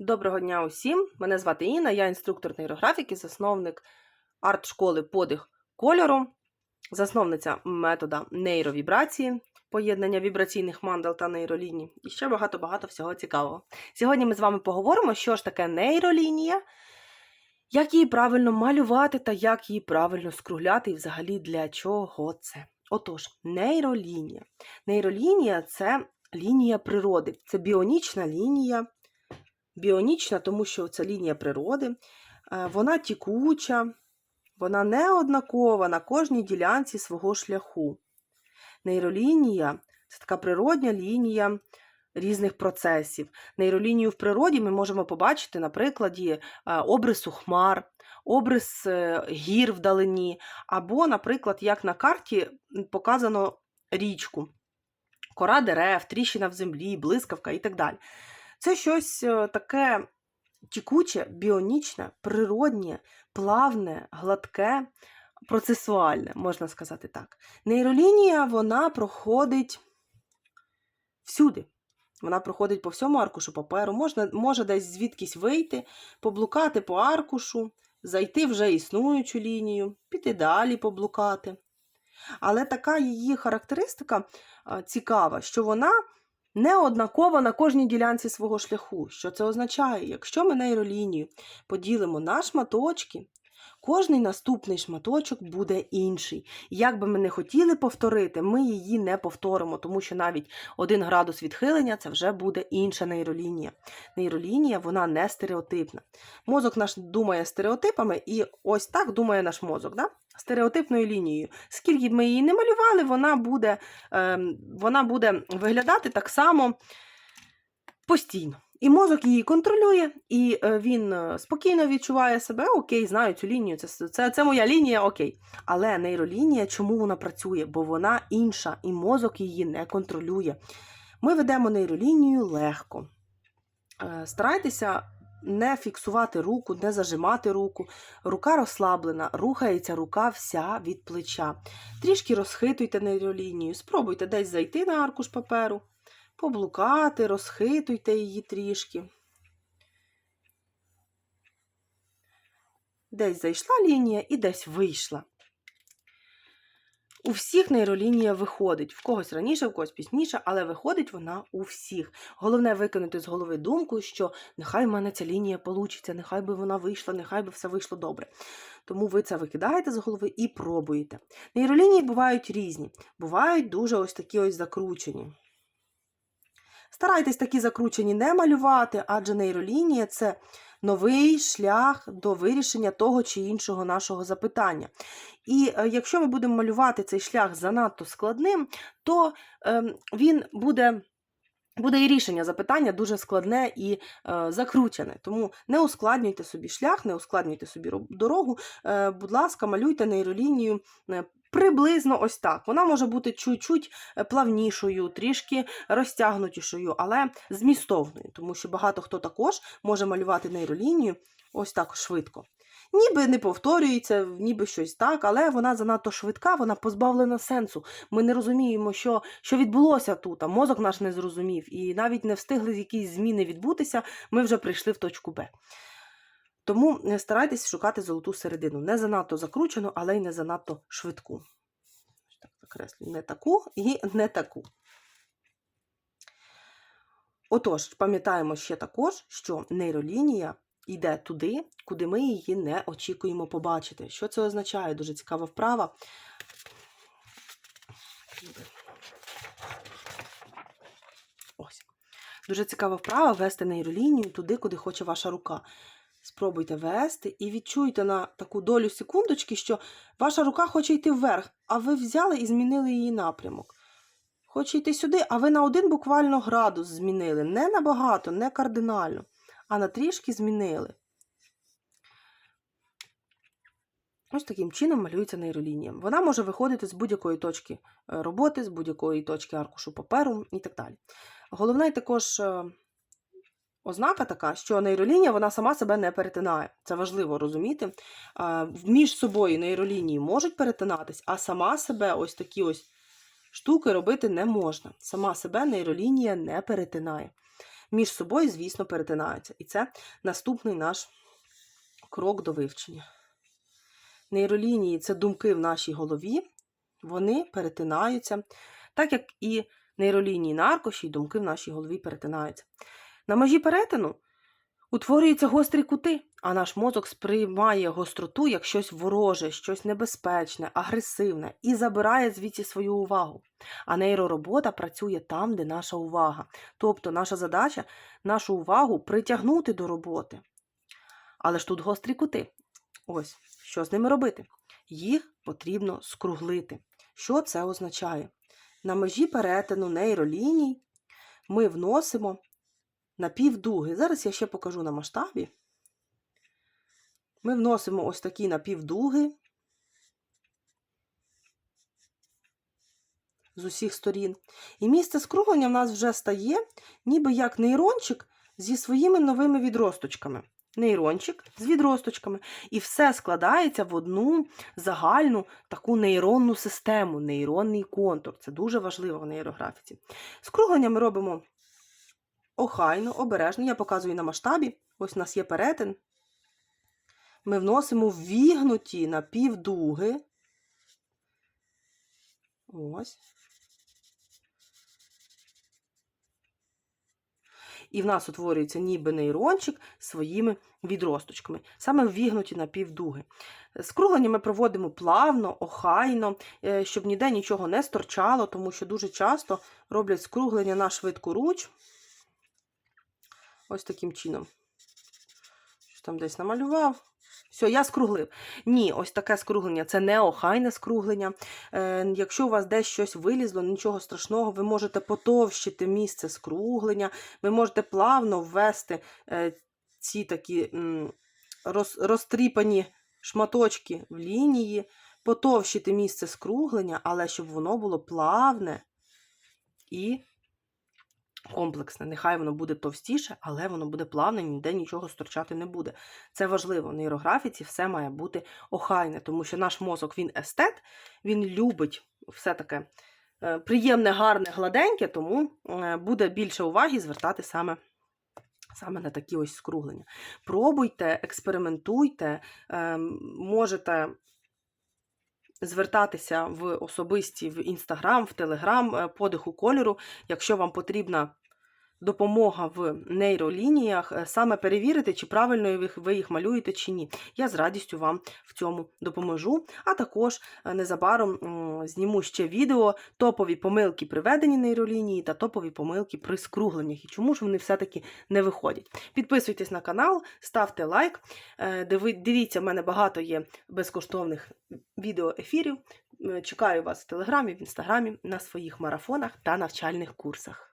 Доброго дня усім! Мене звати Інна, я інструктор нейрографіки, засновник арт-школи подих кольору, засновниця метода нейровібрації, поєднання вібраційних мандал та нейроліній і ще багато-багато всього цікавого. Сьогодні ми з вами поговоримо, що ж таке нейролінія, як її правильно малювати та як її правильно скругляти, і взагалі для чого це. Отож, нейролінія. Нейролінія це лінія природи, це біонічна лінія біонічна, тому що це лінія природи, е, вона тікуча, вона не однакова на кожній ділянці свого шляху. Нейролінія це така природня лінія різних процесів. Нейролінію в природі ми можемо побачити на прикладі е, обрису хмар, обрис е, гір вдалині, або, наприклад, як на карті показано річку, кора дерев, тріщина в землі, блискавка і так далі. Це щось е, таке тікуче, біонічне, природнє, плавне, гладке, процесуальне, можна сказати так. Нейролінія вона проходить всюди. Вона проходить по всьому аркушу паперу, можна, може десь звідкись вийти, поблукати по аркушу, зайти вже існуючу лінію, піти далі поблукати. Але така її характеристика цікава, що вона не однакова на кожній ділянці свого шляху. Що це означає? Якщо ми нейролінію поділимо на шматочки, кожний наступний шматочок буде інший. Як би ми не хотіли повторити, ми її не повторимо, тому що навіть один градус відхилення це вже буде інша нейролінія. Нейролінія вона не стереотипна. Мозок наш думає стереотипами, і ось так думає наш мозок. Да? Стереотипною лінією. Скільки б ми її не малювали, вона буде, е, вона буде виглядати так само постійно. І мозок її контролює, і е, він е, спокійно відчуває себе, окей, знаю цю лінію, це, це, це моя лінія, окей. Але нейролінія, чому вона працює? Бо вона інша, і мозок її не контролює. Ми ведемо нейролінію легко. Е, Старайтеся не фіксувати руку, не зажимати руку. Рука розслаблена, рухається рука вся від плеча. Трішки розхитуйте нейролінію, спробуйте десь зайти на аркуш паперу, поблукати, розхитуйте її трішки. Десь зайшла лінія і десь вийшла. У всіх нейролінія виходить, в когось раніше, в когось пізніше, але виходить вона у всіх. Головне викинути з голови думку, що нехай в мене ця лінія получиться, нехай би вона вийшла, нехай би все вийшло добре. Тому ви це викидаєте з голови і пробуєте. Нейролінії бувають різні, бувають дуже ось такі ось закручені. Старайтесь такі закручені не малювати, адже нейролінія це новий шлях до вирішення того чи іншого нашого запитання. І е, якщо ми будемо малювати цей шлях занадто складним, то е, він буде. Буде і рішення запитання дуже складне і е, закручене. Тому не ускладнюйте собі шлях, не ускладнюйте собі дорогу. Е, будь ласка, малюйте нейролінію е, приблизно ось так. Вона може бути чуть-чуть е, плавнішою, трішки розтягнутішою, але змістовною, тому що багато хто також може малювати нейролінію ось так швидко. Ніби не повторюється, ніби щось так, але вона занадто швидка, вона позбавлена сенсу. Ми не розуміємо, що, що відбулося тут, а мозок наш не зрозумів, і навіть не встигли якісь зміни відбутися, ми вже прийшли в точку Б. Тому е, старайтесь шукати золоту середину. Не занадто закручену, але й не занадто швидку. Так, закреслю не таку і не таку. Отож, пам'ятаємо ще також, що нейролінія йде туди, куди ми її не очікуємо побачити. Що це означає? Дуже цікава вправа. Ось. Дуже цікава вправа вести нейролінію туди, куди хоче ваша рука. Спробуйте вести і відчуйте на таку долю секундочки, що ваша рука хоче йти вверх, а ви взяли і змінили її напрямок. Хоче йти сюди, а ви на один буквально градус змінили. Не набагато, не кардинально, а на трішки змінили. Ось таким чином малюється нейролінія. Вона може виходити з будь-якої точки е, роботи, з будь-якої точки аркушу паперу і так далі. Головне також е, ознака така, що нейролінія вона сама себе не перетинає. Це важливо розуміти. Між собою нейролінії можуть перетинатись, а сама себе ось такі ось штуки робити не можна. Сама себе нейролінія не перетинає. між собою, звісно, перетинаються. І це наступний наш крок до вивчення. Нейролінії це думки в нашій голові, вони перетинаються, так як і нейролінії на аркуші, і думки в нашій голові перетинаються. На межі перетину утворюються гострі кути, а наш мозок сприймає гостроту як щось вороже, щось небезпечне, агресивне і забирає звідси свою увагу. А нейроробота працює там, де наша увага. Тобто наша задача нашу увагу притягнути до роботи. Але ж тут гострі кути. Ось, що з ними робити? Їх потрібно скруглити. Що це означає? На межі перетину нейроліній ми вносимо напівдуги. Зараз я ще покажу на масштабі. Ми вносимо ось такі напівдуги з усіх сторін. І місце скруглення в нас вже стає, ніби як нейрончик зі своїми новими відросточками. Нейрончик з відросточками. І все складається в одну загальну таку нейронну систему, нейронний контур. Це дуже важливо в нейрографіці. Скруглення ми робимо охайно, обережно. Я показую на масштабі. Ось у нас є перетин. Ми вносимо ввігнуті напівдуги. Ось. І в нас утворюється ніби нейрончик своїми відросточками, саме ввігнуті на півдуги. Скруглення ми проводимо плавно, охайно, е, щоб ніде нічого не сторчало, тому що дуже часто роблять скруглення на швидку руч. Ось таким чином. Що там десь намалював. Все, я скруглив. Ні, ось таке скруглення це не охайне скруглення. Е, якщо у вас десь щось вилізло, нічого страшного, ви можете потовщити місце скруглення, ви можете плавно ввести е, ці такі м, роз, розтріпані шматочки в лінії, потовщити місце скруглення, але щоб воно було плавне і комплексне. Нехай воно буде товстіше, але воно буде плавне, ніде нічого сторчати не буде. Це важливо. В нейрографіці все має бути охайне, тому що наш мозок він естет, він любить все таке е, приємне, гарне, гладеньке, тому е, буде більше уваги звертати саме. Саме на такі ось скруглення. Пробуйте, експериментуйте, е, можете звертатися в особисті в Інстаграм, в Телеграм, подиху кольору, якщо вам потрібна допомога в нейролініях, е, саме перевірити, чи правильно ви їх- малюєте чи ні. Я з радістю вам в цьому допоможу. А також е, незабаром зніму ще відео топові помилки при веденні нейролінії та топові помилки при скругленнях. І чому ж вони все-таки не виходять. Підписуйтесь на канал, ставте лайк. Е, Дивіться, в мене багато є безкоштовних відеоефірів. Чекаю вас в Телеграмі, в Інстаграмі, на своїх марафонах та навчальних курсах.